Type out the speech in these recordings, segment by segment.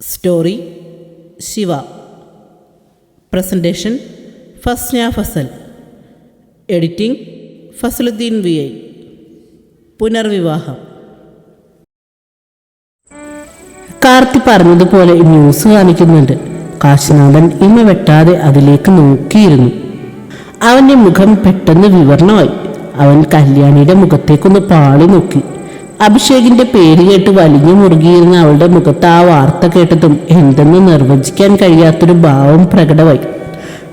Story Shiva presentation Fasna Fasal editing Fasaluddeen V I പുനർവിവാഹം Karthi പറഞ്ഞതുപോലെ news കാണിക്കുന്നുണ്ട്. കാശിനാഥൻ ഇമ വെട്ടാതെ അതിലേക്ക് നോക്കിയിരുന്നു. അവന്റെ മുഖം പെട്ടെന്ന് വിവരണമായി അവൻ കല്യാണിയുടെ മുഖത്തേക്കൊന്ന് പാളി നോക്കി. അഭിഷേകിന്റെ പേര് കേട്ട് വലിഞ്ഞു മുറുകിയിരുന്ന അവളുടെ മുഖത്ത് ആ വാർത്ത കേട്ടതും എന്തെന്ന് നിർവചിക്കാൻ കഴിയാത്തൊരു ഭാവം പ്രകടമായി.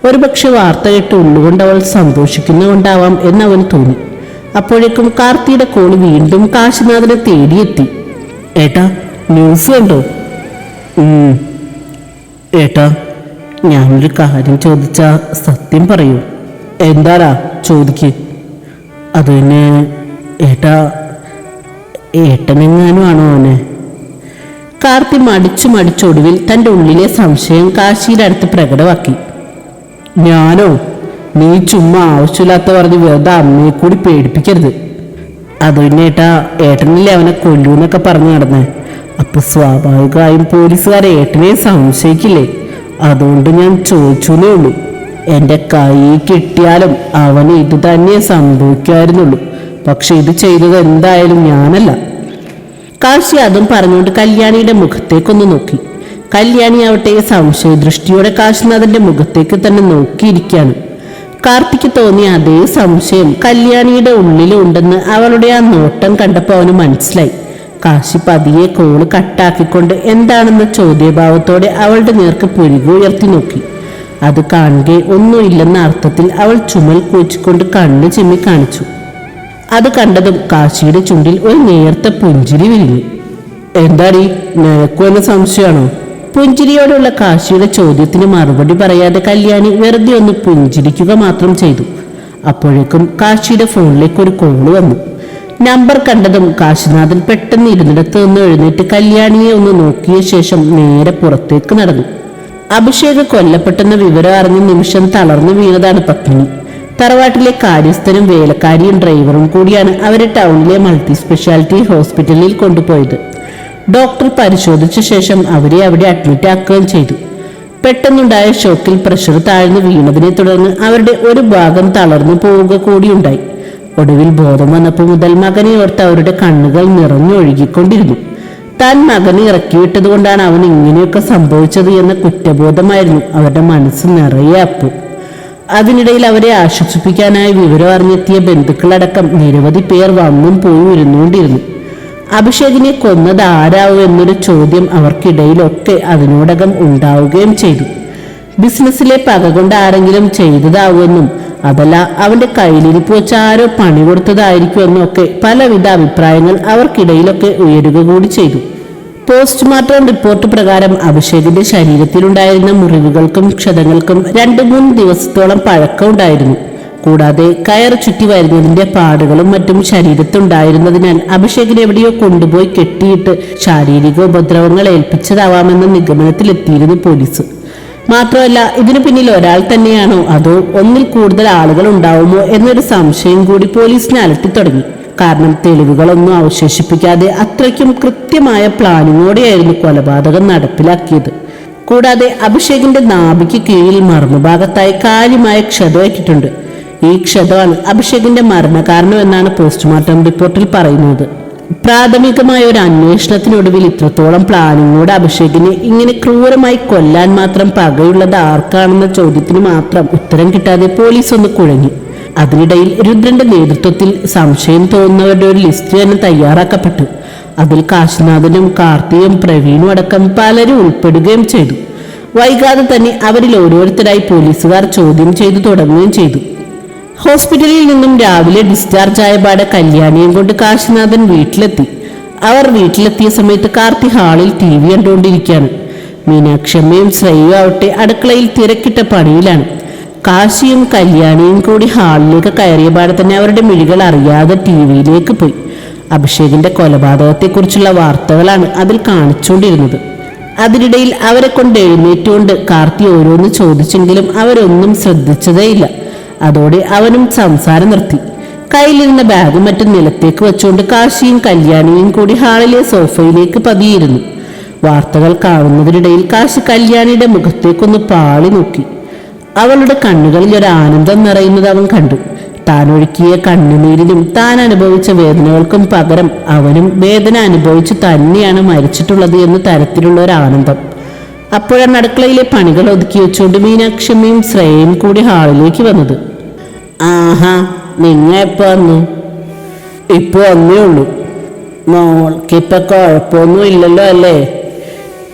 ഒരുപക്ഷെ വാർത്ത കേട്ട് ഉള്ളുകൊണ്ട് അവൾ സന്തോഷിക്കുന്നുകൊണ്ടാവാം എന്നവൻ തോന്നി. അപ്പോഴേക്കും കാർത്തിയുടെ കോളി വീണ്ടും കാശിനാഥനെ തേടിയെത്തി. ഏട്ടാ ന്യൂസ് കണ്ടോ. ഏട്ടാ ഞാനൊരു കാര്യം ചോദിച്ചാ സത്യം പറയൂ. എന്താടാ? ചോദിക്ക്. അത് പിന്നെ ഏട്ടാ ഏട്ടനെങ്ങാനും ആണോ അവനെ? കാർത്തി മടിച്ചു മടിച്ചൊടുവിൽ തന്റെ ഉള്ളിലെ സംശയം കാശിയുടെ അടുത്ത് പ്രകടമാക്കി. ഞാനോ? നീ ചുമ്മാ ആവശ്യമില്ലാത്ത പറഞ്ഞ് വെറുതെ അമ്മയെ കൂടി പേടിപ്പിക്കരുത്. അത് പിന്നെ ഏട്ടാ ഏട്ടനല്ലേ അവനെ കൊല്ലൂന്നൊക്കെ പറഞ്ഞു നടന്നേ. അപ്പൊ സ്വാഭാവികമായും പോലീസുകാരെ ഏട്ടനെ സംശയിക്കില്ലേ? അതുകൊണ്ട് ഞാൻ ചോദിച്ചു എന്നേ ഉള്ളൂ. എന്റെ കൈ കിട്ടിയാലും അവന് ഇത് തന്നെ സംഭവിക്കുമായിരുന്നുള്ളൂ പക്ഷെ ഇത് ചെയ്തത് എന്തായാലും ഞാനല്ല. കാശി അതും പറഞ്ഞുകൊണ്ട് കല്യാണിയുടെ മുഖത്തേക്കൊന്ന് നോക്കി. കല്യാണി ആവട്ടെ സംശയദൃഷ്ടിയോടെ കാശിനാഥന്റെ മുഖത്തേക്ക് തന്നെ നോക്കിയിരിക്കുകയാണ്. കാർത്തിക്ക് തോന്നിയ അതേ സംശയം കല്യാണിയുടെ ഉള്ളിലുണ്ടെന്ന് അവളുടെ ആ നോട്ടം കണ്ടപ്പോൾ അവന് മനസ്സിലായി. കാശി പതിയെ കോൾ കട്ടാക്കിക്കൊണ്ട് എന്താണെന്ന ചോദ്യഭാവത്തോടെ അവളുടെ നേർക്ക് പുരികു നോക്കി. അത് കാണുകെ ഒന്നുമില്ലെന്ന അർത്ഥത്തിൽ അവൾ ചുമൽ കൂച്ചിക്കൊണ്ട് കണ്ണ് ചിമ്മി കാണിച്ചു. അത് കണ്ടതും കാശിയുടെ ചുണ്ടിൽ ഒരു നേർത്ത പുഞ്ചിരി വിരിഞ്ഞു. എന്താടി നിനക്കും എന്ന സംശയമാണോ? പുഞ്ചിരിയോടുള്ള കാശിയുടെ ചോദ്യത്തിന് മറുപടി പറയാതെ കല്യാണി വെറുതെ ഒന്ന് പുഞ്ചിരിക്കുക മാത്രം ചെയ്തു. അപ്പോഴേക്കും കാശിയുടെ ഫോണിലേക്ക് ഒരു കോൾ വന്നു. നമ്പർ കണ്ടതും കാശിനാഥൻ പെട്ടെന്ന് ഇരുന്നിടത്ത് നിന്ന് എഴുന്നേറ്റ് കല്യാണിയെ ഒന്ന് നോക്കിയ ശേഷം നേരെ പുറത്തേക്ക് നടന്നു. അഭിഷേക് കൊല്ലപ്പെട്ടെന്ന വിവരം അറിഞ്ഞ നിമിഷം തളർന്നു വീണതാണ് പത്മിനി തറവാട്ടിലെ കാര്യസ്ഥനും വേലക്കാരിയും ഡ്രൈവറും കൂടിയാണ് അവരെ ടൗണിലെ മൾട്ടി സ്പെഷ്യാലിറ്റി ഹോസ്പിറ്റലിൽ കൊണ്ടുപോയത്. ഡോക്ടർ പരിശോധിച്ച ശേഷം അവരെ അവിടെ അഡ്മിറ്റ് ആക്കുകയും ചെയ്തു. പെട്ടെന്നുണ്ടായ ഷോക്കിൽ പ്രഷർ താഴ്ന്നു വീണതിനെ തുടർന്ന് അവരുടെ ഒരു ഭാഗം തളർന്നു പോവുക കൂടിയുണ്ടായി. ഒടുവിൽ ബോധം വന്നപ്പോൾ മുതൽ മകനെ ഓർത്ത് അവരുടെ കണ്ണുകൾ നിറഞ്ഞൊഴുകിക്കൊണ്ടിരുന്നു. താൻ മകനെ ഇറക്കിവിട്ടതുകൊണ്ടാണ് അവൻ ഇങ്ങനെയൊക്കെ സംഭവിച്ചത് എന്ന കുറ്റബോധമായിരുന്നു അവരുടെ മനസ്സ് നിറയെ അപ്പു. അതിനിടയിൽ അവരെ ആശ്വസിപ്പിക്കാനായി വിവരം അറിഞ്ഞെത്തിയ ബന്ധുക്കളടക്കം നിരവധി പേർ വന്നും പോയി ഇരുന്നുകൊണ്ടിരുന്നു അഭിഷേകിനെ കൊന്നത് ആരാവും എന്നൊരു ചോദ്യം അവർക്കിടയിലൊക്കെ അതിനോടകം ഉണ്ടാവുകയും ചെയ്തു. ബിസിനസ്സിലെ പക കൊണ്ട് ആരെങ്കിലും ചെയ്തതാവുമെന്നും അതല്ല അവന്റെ കയ്യിലിരിപ്പ് വെച്ച് ആരോ പണി കൊടുത്തതായിരിക്കും എന്നൊക്കെ പലവിധ അഭിപ്രായങ്ങൾ അവർക്കിടയിലൊക്കെ ഉയരുക കൂടി ചെയ്തു. പോസ്റ്റ്മോർട്ടം റിപ്പോർട്ട് പ്രകാരം അഭിഷേകിന്റെ ശരീരത്തിലുണ്ടായിരുന്ന മുറിവുകൾക്കും ക്ഷതങ്ങൾക്കും രണ്ടു മൂന്ന് ദിവസത്തോളം പഴക്കമുണ്ടായിരുന്നു. കൂടാതെ കയർ ചുറ്റി വരുന്നതിന്റെ പാടുകളും മറ്റും ശരീരത്തുണ്ടായിരുന്നതിനാൽ അഭിഷേകിനെ എവിടെയോ കൊണ്ടുപോയി കെട്ടിയിട്ട് ശാരീരിക ഉപദ്രവങ്ങൾ ഏൽപ്പിച്ചതാവാമെന്ന നിഗമനത്തിലെത്തിയിരുന്നു പോലീസ്. മാത്രമല്ല ഇതിനു പിന്നിൽ ഒരാൾ തന്നെയാണോ? അതോ ഒന്നിൽ കൂടുതൽ ആളുകൾ ഉണ്ടാവുമോ? എന്നൊരു സംശയം കൂടി പോലീസിനെ അലട്ടി തുടങ്ങി. കാരണം തെളിവുകളൊന്നും അവശേഷിപ്പിക്കാതെ അത്രയ്ക്കും കൃത്യമായ പ്ലാനിങ്ങോടെയായിരുന്നു കൊലപാതകം നടപ്പിലാക്കിയത്. കൂടാതെ അഭിഷേകിന്റെ നാഭിക്ക് കീഴിൽ മർമ്മഭാഗത്തായി കാര്യമായ ക്ഷതമേറ്റിട്ടുണ്ട് ഈ ക്ഷതമാണ് അഭിഷേകിന്റെ മരണകാരണം എന്നാണ് പോസ്റ്റ്മോർട്ടം റിപ്പോർട്ടിൽ പറയുന്നത്. പ്രാഥമികമായ ഒരു അന്വേഷണത്തിനൊടുവിൽ ഇത്രത്തോളം പ്ലാനിങ്ങോട് അഭിഷേകിനെ ഇങ്ങനെ ക്രൂരമായി കൊല്ലാൻ മാത്രം പകയുള്ളത് ആർക്കാണെന്ന ചോദ്യത്തിന് മാത്രം ഉത്തരം കിട്ടാതെ പോലീസ് ഒന്ന് കുഴങ്ങി അതിനിടയിൽ രുദ്രന്റെ നേതൃത്വത്തിൽ സംശയം തോന്നുന്നവരുടെ ഒരു ലിസ്റ്റ് തന്നെ തയ്യാറാക്കപ്പെട്ടു. അതിൽ കാശിനാഥനും കാർത്തിയും പ്രവീണും അടക്കം പലരും ഉൾപ്പെടുകയും ചെയ്തു. വൈകാതെ തന്നെ അവരിൽ ഓരോരുത്തരായി പോലീസുകാർ ചോദ്യം ചെയ്തു തുടങ്ങുകയും ചെയ്തു. ഹോസ്പിറ്റലിൽ നിന്നും രാവിലെ ഡിസ്ചാർജ് ആയ പാടെ കല്യാണിയും കൊണ്ട് കാശിനാഥൻ വീട്ടിലെത്തി. അവർ വീട്ടിലെത്തിയ സമയത്ത് കാർത്തി ഹാളിൽ ടി വി കണ്ടുകൊണ്ടിരിക്കുകയാണ്. മീനാക്ഷമ്മയും ശ്രേയും ആവട്ടെ അടുക്കളയിൽ തിരക്കിട്ട പണിയിലാണ്. കാശിയും കല്യാണിയും കൂടി ഹാളിലേക്ക് കയറിയ പാടെ തന്നെ അവരുടെ മിഴികൾ അറിയാതെ ടി വിയിലേക്ക് പോയി. അഭിഷേകിന്റെ കൊലപാതകത്തെക്കുറിച്ചുള്ള വാർത്തകളാണ് അതിൽ കാണിച്ചുകൊണ്ടിരുന്നത്. അതിനിടയിൽ അവരെ കൊണ്ട് എഴുന്നേറ്റുകൊണ്ട് കാർത്തി ഓരോന്ന് ചോദിച്ചെങ്കിലും അവരൊന്നും ശ്രദ്ധിച്ചതേയില്ല. അതോടെ അവനും സംസാരം നിർത്തി. കയ്യിലിരുന്ന ബാഗും മറ്റും നിലത്തേക്ക് വെച്ചുകൊണ്ട് കാശിയും കല്യാണിയും കൂടി ഹാളിലെ സോഫയിലേക്ക് പതിയിരുന്നു. വാർത്തകൾ കാണുന്നതിനിടയിൽ കാശി കല്യാണിയുടെ മുഖത്തേക്കൊന്ന് പാളി നോക്കി. അവളുടെ കണ്ണുകളിൽ ഒരു ആനന്ദം നിറയുന്നത് അവൻ കണ്ടു. താൻ ഒഴുക്കിയ കണ്ണുനീരിനും താൻ അനുഭവിച്ച വേദനകൾക്കും പകരം അവനും വേദന അനുഭവിച്ചു തന്നെയാണ് മരിച്ചിട്ടുള്ളത് എന്ന തരത്തിലുള്ള ഒരു ആനന്ദം. അപ്പോഴാണ് അടുക്കളയിലെ പണികൾ ഒതുക്കി വെച്ചുകൊണ്ട് മീനാക്ഷമ്മയും ശ്രേയയും കൂടി ഹാളിലേക്ക് വന്നത്. ആഹാ നിങ്ങ എപ്പോ വന്നു ഇപ്പൊ വന്നേ ഉള്ളൂ. മോൾക്കിപ്പൊ കുഴപ്പമൊന്നും ഇല്ലല്ലോ അല്ലേ?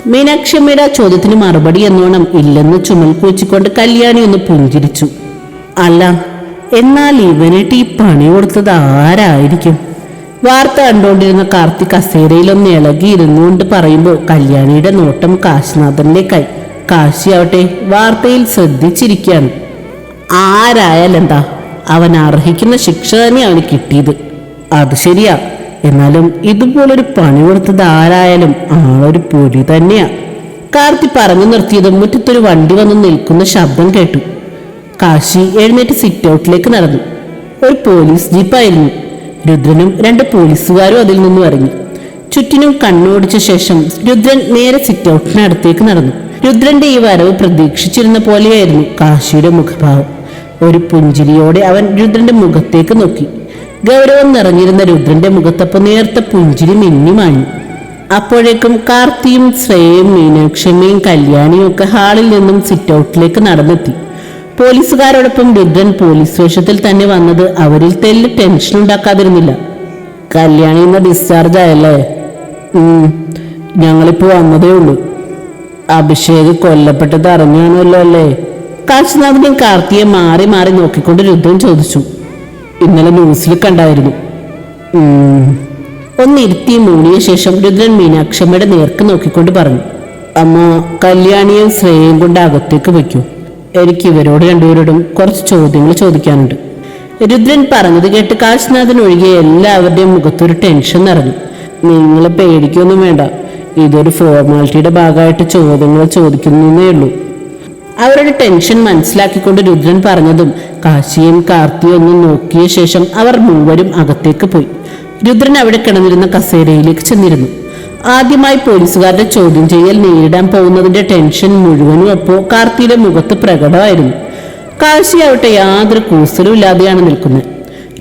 മീനാക്ഷമ്മയുടെ ആ ചോദ്യത്തിന് മറുപടി എന്നോണം ഇല്ലെന്ന് ചുമൽ കുഴിച്ചുകൊണ്ട് കല്യാണി ഒന്ന് പുഞ്ചിരിച്ചു. അല്ല എന്നാൽ ഇവനായിട്ട് ഈ പണി കൊടുത്തത് ആരായിരിക്കും? വാർത്ത കണ്ടുകൊണ്ടിരുന്ന കാർത്തിക് കസേരയിലൊന്ന് ഇളകി ഇരുന്നുകൊണ്ട് പറയുമ്പോൾ കല്യാണിയുടെ നോട്ടം കാശിനാഥനിലേക്കായി. കാശി കാശിയാവട്ടെ വാർത്തയിൽ ശ്രദ്ധിച്ചിരിക്കുകയാണ്. ആരായാലെന്താ? അവൻ അർഹിക്കുന്ന ശിക്ഷ തന്നെ അവന് കിട്ടിയത്. അത് ശരിയാ. എന്നാലും ഇതുപോലൊരു പണി കൊടുത്തത് ആരായാലും ആളൊരു പൊടി തന്നെയാ. കാർത്തി പറഞ്ഞു നിർത്തിയതും മുറ്റത്തൊരു വണ്ടി വന്ന് നിൽക്കുന്ന ശബ്ദം കേട്ടു. കാശി എഴുന്നേറ്റ് സിറ്റ് ഔട്ടിലേക്ക് നടന്നു. ഒരു പോലീസ് ജീപ്പായിരുന്നു രുദ്രനും രണ്ട് പോലീസുകാരും അതിൽ നിന്നും ഇറങ്ങി. ചുറ്റിനും കണ്ണോടിച്ച ശേഷം രുദ്രൻ നേരെ സിറ്റ് ഔട്ടിനടുത്തേക്ക് നടന്നു. രുദ്രന്റെ ഈ വരവ് പ്രതീക്ഷിച്ചിരുന്ന പോലെയായിരുന്നു കാശിയുടെ മുഖഭാവം. ഒരു പുഞ്ചിരിയോടെ അവൻ രുദ്രന്റെ മുഖത്തേക്ക് നോക്കി. ഗൗരവം നിറഞ്ഞിരുന്ന രുദ്രന്റെ മുഖത്തപ്പോൾ നേർത്ത പുഞ്ചിരി മിന്നി മാഞ്ഞു. അപ്പോഴേക്കും കാർത്തിയും ശ്രേയയും മീനാക്ഷമ്മയും കല്യാണിയും ഒക്കെ ഹാളിൽ നിന്നും സിറ്റ് ഔട്ടിലേക്ക് നടന്നെത്തി. പോലീസുകാരോടൊപ്പം രുദ്രൻ പോലീസ് വേഷത്തിൽ തന്നെ വന്നത് അവരിൽ തെല്ല് ടെൻഷൻ ഉണ്ടാക്കാതിരുന്നില്ല. കല്യാണി ഇന്ന് ഡിസ്ചാർജ് ആയല്ലേ? ഞങ്ങളിപ്പോ വന്നതേ ഉള്ളൂ. അഭിഷേക് കൊല്ലപ്പെട്ടത് അറിഞ്ഞാണല്ലോ അല്ലേ? കാശിനാഥിനെയും കാർത്തിയെ മാറി മാറി നോക്കിക്കൊണ്ട് രുദ്രൻ ചോദിച്ചു ഇന്നലെ ന്യൂസിൽ കണ്ടായിരുന്നു. ഒന്നിരുത്തി മൂടിയ ശേഷം രുദ്രൻ മീനാക്ഷമ്മയുടെ നേർക്ക് നോക്കിക്കൊണ്ട് പറഞ്ഞു അമ്മ കല്യാണിയും ശ്രേയയും കൊണ്ട് അകത്തേക്ക് വയ്ക്കൂ. എനിക്ക് ഇവരോട് രണ്ടുപേരോടും കുറച്ച് ചോദ്യങ്ങൾ ചോദിക്കാനുണ്ട്. രുദ്രൻ പറഞ്ഞത് കേട്ട് കാശിനാഥൻ ഒഴികെ എല്ലാവരുടെയും മുഖത്തൊരു ടെൻഷൻ നിറഞ്ഞു. നിങ്ങൾ പേടിക്കൊന്നും വേണ്ട. ഇതൊരു ഫോർമാലിറ്റിയുടെ ഭാഗമായിട്ട് ചോദ്യങ്ങൾ ചോദിക്കുന്നേ ഉള്ളൂ. അവരുടെ ടെൻഷൻ മനസ്സിലാക്കിക്കൊണ്ട് രുദ്രൻ പറഞ്ഞതും കാശിയും കാർത്തിയും ഒന്നും നോക്കിയ ശേഷം അവർ മൂവരും അകത്തേക്ക് പോയി. രുദ്രൻ അവിടെ കിടന്നിരുന്ന കസേരയിലേക്ക് ചെന്നിരുന്നു. ആദ്യമായി പോലീസുകാരുടെ ചോദ്യം ചെയ്യൽ നേരിടാൻ പോകുന്നതിന്റെ ടെൻഷൻ മുഴുവനും അപ്പോൾ കാർത്തിയുടെ മുഖത്ത് പ്രകടമായിരുന്നു. കാശി ആവട്ടെ യാതൊരു കൂസലും ഇല്ലാതെയാണ് നിൽക്കുന്നത്.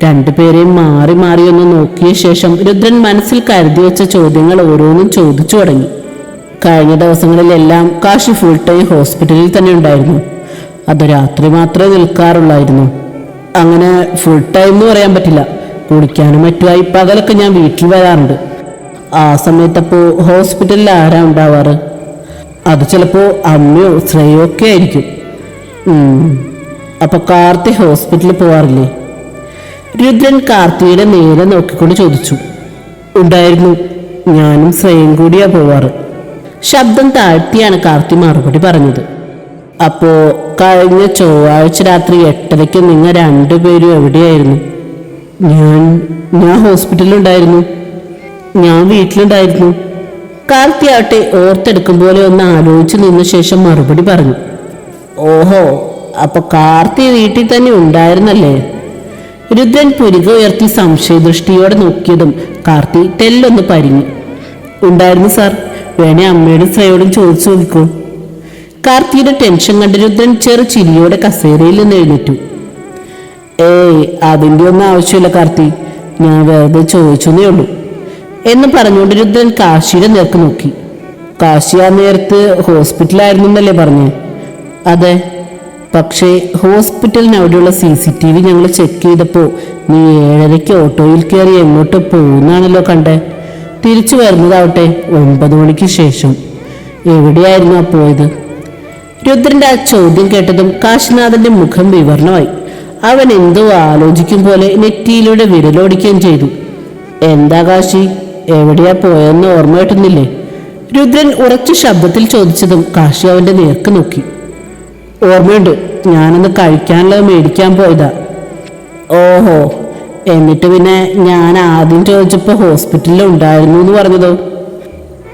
രണ്ടുപേരെയും മാറി മാറി ഒന്ന് നോക്കിയ ശേഷം രുദ്രൻ മനസ്സിൽ കരുതി വെച്ച ചോദ്യങ്ങൾ ഓരോന്നും ചോദിച്ചു തുടങ്ങി. കഴിഞ്ഞ ദിവസങ്ങളിലെല്ലാം കാശി ഫുൾ ടൈം ഹോസ്പിറ്റലിൽ തന്നെ ഉണ്ടായിരുന്നു. അത് രാത്രി മാത്രമേ നിൽക്കാറുള്ളായിരുന്നു. അങ്ങനെ ഫുൾ ടൈം എന്ന് പറയാൻ പറ്റില്ല. കുടിക്കാനും മറ്റുമായി പകലൊക്കെ ഞാൻ വീട്ടിൽ വരാറുണ്ട്. ആ സമയത്തപ്പോൾ ഹോസ്പിറ്റലിൽ ആരാ ഉണ്ടാവാറ്? അത് ചിലപ്പോൾ അമ്മയോ ശ്രേയോ ഒക്കെ ആയിരിക്കും. അപ്പോൾ അപ്പൊ കാർത്തി ഹോസ്പിറ്റലിൽ പോവാറില്ലേ? രുദ്രൻ കാർത്തിയുടെ നേരെ നോക്കിക്കൊണ്ട് ചോദിച്ചു. ഉണ്ടായിരുന്നു. ഞാനും ശ്രേയും കൂടിയാ പോവാറ്. ശബ്ദം താഴ്ത്തിയാണ് കാർത്തി മറുപടി പറഞ്ഞത്. അപ്പോ കഴിഞ്ഞ ചൊവ്വാഴ്ച രാത്രി എട്ടരയ്ക്ക് നിങ്ങൾ രണ്ടുപേരും എവിടെയായിരുന്നു? ഞാൻ ഞാൻ ഹോസ്പിറ്റലിലുണ്ടായിരുന്നു. ഞാൻ വീട്ടിലുണ്ടായിരുന്നു. കാർത്തി ആവട്ടെ ഓർത്തെടുക്കും പോലെ ഒന്ന് ആലോചിച്ചു നിന്ന ശേഷം മറുപടി പറഞ്ഞു. ഓഹോ അപ്പൊ കാർത്തി വീട്ടിൽ തന്നെ ഉണ്ടായിരുന്നല്ലേ? രുദ്രൻ പുരിക ഉയർത്തി സംശയദൃഷ്ടിയോടെ നോക്കിയതും കാർത്തി തെല്ലൊന്ന് പരിഞ്ഞു. ഉണ്ടായിരുന്നു സാർ. വേണേ അമ്മയോടും ശ്രേയോടും ചോദിച്ചു നോക്കൂ കാർത്തിയുടെ ടെൻഷൻ കണ്ട് രുദ്രൻ ചെറു ചിരിയോടെ കസേരയിൽ നിന്ന് എഴുന്നേറ്റു. ഏയ് അതിന്റെ ഒന്നും ആവശ്യമില്ല കാർത്തി. ഞാൻ വെറുതെ ചോദിച്ചെന്നേ ഉള്ളൂ. എന്ന് പറഞ്ഞുകൊണ്ട് രുദ്രൻ കാശിയുടെ നേർക്ക് നോക്കി. കാശി ആ നേരത്ത് ഹോസ്പിറ്റലായിരുന്നു എന്നല്ലേ പറഞ്ഞേ? അതെ. പക്ഷേ ഹോസ്പിറ്റലിന് അവിടെയുള്ള സി സി ടി വി ഞങ്ങൾ ചെക്ക് ചെയ്തപ്പോൾ നീ ഏഴരയ്ക്ക് ഓട്ടോയിൽ കയറി എങ്ങോട്ട് പോകുന്നാണല്ലോ കണ്ടേ. തിരിച്ചു വരുന്നതാവട്ടെ ഒൻപത് മണിക്ക് ശേഷം. എവിടെയായിരുന്നു പോയത്? രുദ്രന്റെ ആ ചോദ്യം കേട്ടതും കാശിനാഥന്റെ മുഖം വിവരണമായി അവൻ എന്തോ ആലോചിക്കും പോലെ നെറ്റിയിലൂടെ വിരലോടിക്കുകയും ചെയ്തു. എന്താ കാശി എവിടെയാ പോയെന്ന് ഓർമ്മ കിട്ടുന്നില്ലേ? രുദ്രൻ ഉറച്ച ശബ്ദത്തിൽ ചോദിച്ചതും കാശി അവന്റെ നേർക്ക് നോക്കി. ഓർമ്മയുണ്ട് ഞാനൊന്ന് കഴിക്കാനുള്ളത് മേടിക്കാൻ പോയതാ. ഓഹോ എന്നിട്ട് പിന്നെ ഞാൻ ആദ്യം ചോദിച്ചപ്പോൾ ഹോസ്പിറ്റലിൽ ഉണ്ടായിരുന്നു എന്ന് പറഞ്ഞതോ?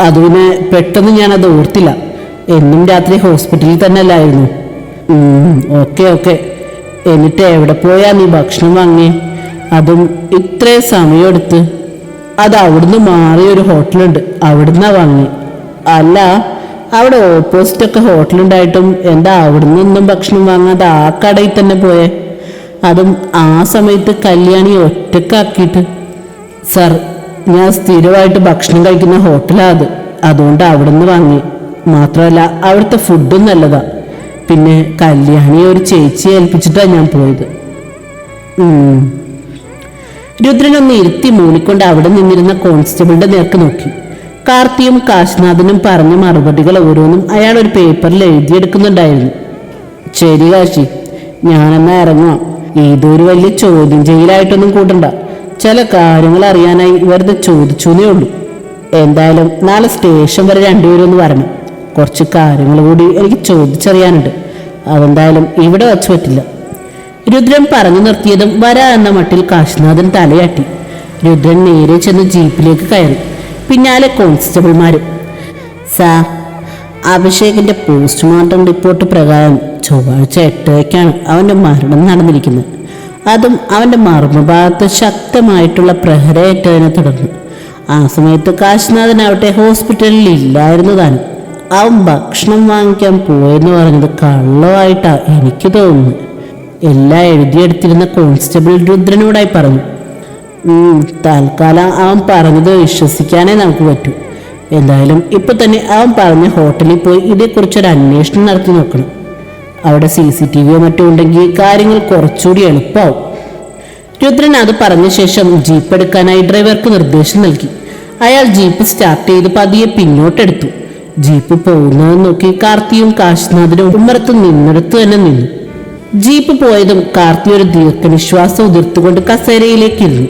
അത് പിന്നെ പെട്ടെന്ന് ഞാൻ അത് ഓർത്തില്ല. എന്നും രാത്രി ഹോസ്പിറ്റലിൽ തന്നെ അല്ലായിരുന്നു ഓക്കെ ഓക്കെ എന്നിട്ട് എവിടെ പോയാ നീ ഭക്ഷണം വാങ്ങി അതും ഇത്രയും സമയമെടുത്ത് അത് അവിടുന്ന് മാറിയ ഒരു ഹോട്ടലുണ്ട് അവിടുന്ന് വാങ്ങി അല്ല അവിടെ ഓപ്പോസിറ്റ് ഒക്കെ ഹോട്ടലുണ്ടായിട്ടും എന്താ അവിടുന്ന് ഒന്നും ഭക്ഷണം വാങ്ങാതെ ആ കടയിൽ തന്നെ പോയേ? അതും ആ സമയത്ത് കല്യാണി ഒറ്റക്കാക്കിയിട്ട്. സർ ഞാൻ സ്ഥിരമായിട്ട് ഭക്ഷണം കഴിക്കുന്ന ഹോട്ടലാ അത്. അതുകൊണ്ട് അവിടുന്ന് വാങ്ങി. മാത്രമല്ല അവിടുത്തെ ഫുഡും നല്ലതാ. പിന്നെ കല്യാണി ഒരു ചേച്ചി ഏൽപ്പിച്ചിട്ടാണ് ഞാൻ പോയത്. രുദ്രനൊന്ന് ഇരുത്തി മൂളിക്കൊണ്ട് അവിടെ നിന്നിരുന്ന കോൺസ്റ്റബിളിന്റെ നേർക്ക് നോക്കി. കാർത്തിയും കാശ്നാഥനും പറഞ്ഞ മറുപടികൾ ഓരോന്നും അയാൾ ഒരു പേപ്പറിൽ എഴുതിയെടുക്കുന്നുണ്ടായിരുന്നു. ശരി കാശി ഞാനെന്നാ ഇറങ്ങാം ഇതൊരു വലിയ ചോദ്യം ചെയ്യലായിട്ടൊന്നും കൂട്ടണ്ട. ചില കാര്യങ്ങൾ അറിയാനായി വെറുതെ ചോദിച്ചൂന്നേ ഉള്ളൂ. എന്തായാലും നാളെ സ്റ്റേഷൻ വരെ രണ്ടുപേരും ഒന്ന് വരണം. കുറച്ച് കാര്യങ്ങൾ കൂടി എനിക്ക് ചോദിച്ചറിയാനുണ്ട്. അതെന്തായാലും ഇവിടെ വച്ച് പറ്റില്ല. രുദ്രൻ പറഞ്ഞു നിർത്തിയതും വരാ എന്ന മട്ടിൽ കാശിനാഥൻ തലയാട്ടി. രുദ്രൻ നേരെ ചെന്ന് ജീപ്പിലേക്ക് കയറി. പിന്നാലെ കോൺസ്റ്റബിൾമാരും. സാർ അഭിഷേകിന്റെ പോസ്റ്റ്മോർട്ടം റിപ്പോർട്ട് പ്രകാരം ചൊവ്വാഴ്ച എട്ടരയ്ക്കാണ് അവന്റെ മരണം നടന്നിരിക്കുന്നത്. അതും അവന്റെ മർമ്മഭാഗത്ത് ശക്തമായിട്ടുള്ള പ്രഹരയേറ്റതിനെ തുടർന്ന്. ആ സമയത്ത് കാശിനാഥനാവട്ടെ ഹോസ്പിറ്റലിൽ ഇല്ലായിരുന്നു താനും. അവൻ ഭക്ഷണം വാങ്ങിക്കാൻ പോയെന്ന് പറഞ്ഞത് കള്ളമായിട്ടാണ് എനിക്ക് തോന്നുന്നു എല്ലാം എഴുതിയെടുത്തിരുന്ന കോൺസ്റ്റബിൾ രുദ്രനോടായി പറഞ്ഞു. തൽക്കാലം അവൻ പറഞ്ഞത് വിശ്വസിക്കാനേ നമുക്ക് പറ്റൂ. എന്തായാലും ഇപ്പൊ തന്നെ അവൻ പറഞ്ഞ ഹോട്ടലിൽ പോയി ഇതേക്കുറിച്ചൊരു അന്വേഷണം നടത്തി നോക്കണം. അവിടെ സി സി ടി വിയോ മറ്റോ ഉണ്ടെങ്കിൽ കാര്യങ്ങൾ കുറച്ചുകൂടി എളുപ്പമാവും രുദ്രൻ അത് പറഞ്ഞ ശേഷം ജീപ്പ് എടുക്കാനായി ഡ്രൈവർക്ക് നിർദ്ദേശം നൽകി. അയാൾ ജീപ്പ് സ്റ്റാർട്ട് ചെയ്ത് പതിയെ പിന്നോട്ടെടുത്തു. ജീപ്പ് പോകുന്നത് നോക്കി കാർത്തിയും കാശ്നാഥനും ഉമ്മറത്ത് നിന്നെടുത്ത് തന്നെ നിന്നു. ജീപ്പ് പോയതും കാർത്തി ഒരു ദീർഘനിശ്വാസം ഉതിർത്തുകൊണ്ട് കസേരയിലേക്ക് ഇരുന്നു.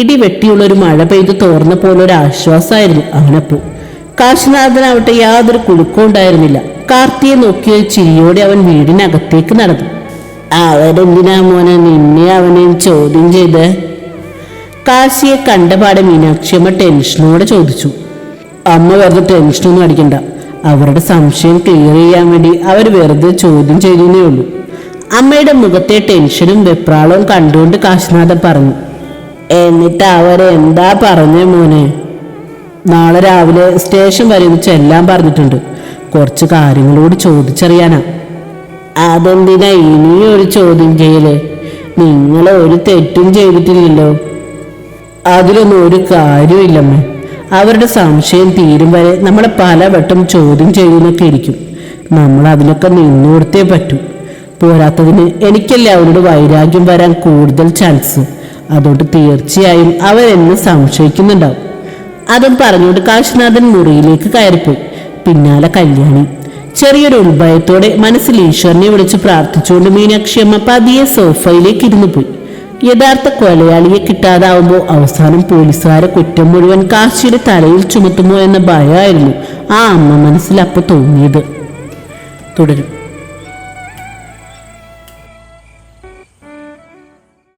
ഇടി വെട്ടിയുള്ള ഒരു മഴ പെയ്ത് തോർന്ന പോലെ ഒരു ആശ്വാസമായിരുന്നു അവനപ്പോ കാശിനാഥനാവട്ടെ യാതൊരു കുലുക്കവും ഉണ്ടായിരുന്നില്ല. കാർത്തിയെ നോക്കിയ ചിരിയോടെ അവൻ വീടിനകത്തേക്ക് നടന്നു. അവരെന്തിനാ മോനെ നിന്നെ അവനെയും ചോദ്യം ചെയ്ത്? കാശിയെ കണ്ടപാടെ മീനാക്ഷിയമ്മ ടെൻഷനോടെ ചോദിച്ചു. അമ്മ വെറുതെ ടെൻഷനൊന്നും അടിക്കണ്ട. അവരുടെ സംശയം ക്ലിയർ ചെയ്യാൻ വേണ്ടി അവർ വെറുതെ ചോദ്യം ചെയ്തേ ഉള്ളൂ. അമ്മയുടെ മുഖത്തെ ടെൻഷനും വെപ്രാളവും കണ്ടുകൊണ്ട് കാശിനാഥൻ പറഞ്ഞു. എന്നിട്ട് അവരെന്താ പറഞ്ഞേ മോനെ? നാളെ രാവിലെ സ്റ്റേഷൻ വരെ എല്ലാം പറഞ്ഞിട്ടുണ്ട്. കുറച്ച് കാര്യങ്ങളോട് ചോദിച്ചറിയാനാ. അതെന്തിനാ ഇനിയും ഒരു ചോദ്യം ചെയ്യൽ? നിങ്ങൾ ഒരു തെറ്റും ചെയ്തിട്ടില്ലല്ലോ. അതിലൊന്നും ഒരു കാര്യമില്ലമ്മേ അവരുടെ സംശയം തീരും വരെ നമ്മളെ പലവട്ടം ചോദ്യം ചെയ്യുന്നൊക്കെ ഇരിക്കും. നമ്മൾ അതിനൊക്കെ നിന്നുകൊടുത്തേ പറ്റൂ. പോരാത്തതിന് എനിക്കല്ലേ അവരോട് വൈരാഗ്യം വരാൻ കൂടുതൽ ചാൻസ്. അതുകൊണ്ട് തീർച്ചയായും അവരെന്നെ സംശയിക്കുന്നുണ്ടാവും. അതും പറഞ്ഞുകൊണ്ട് കാശിനാഥൻ മുറിയിലേക്ക് കയറിപ്പോയി. പിന്നാലെ കല്യാണി. ചെറിയൊരു ഉത്ഭയത്തോടെ മനസ്സിൽ ഈശ്വരനെ വിളിച്ച് പ്രാർത്ഥിച്ചുകൊണ്ട് മീനാക്ഷി അമ്മ പതിയെ സോഫയിലേക്ക് ഇരുന്നു പോയി. യഥാർത്ഥ കൊലയാളിയെ കിട്ടാതാവുമ്പോൾ അവസാനം പോലീസുകാരെ കുറ്റം മുഴുവൻ കാശിയുടെ തലയിൽ ചുമത്തുമോ എന്ന ഭയമായിരുന്നു ആ അമ്മ മനസ്സിൽ അപ്പോൾ തോന്നിയത്. തുടരും.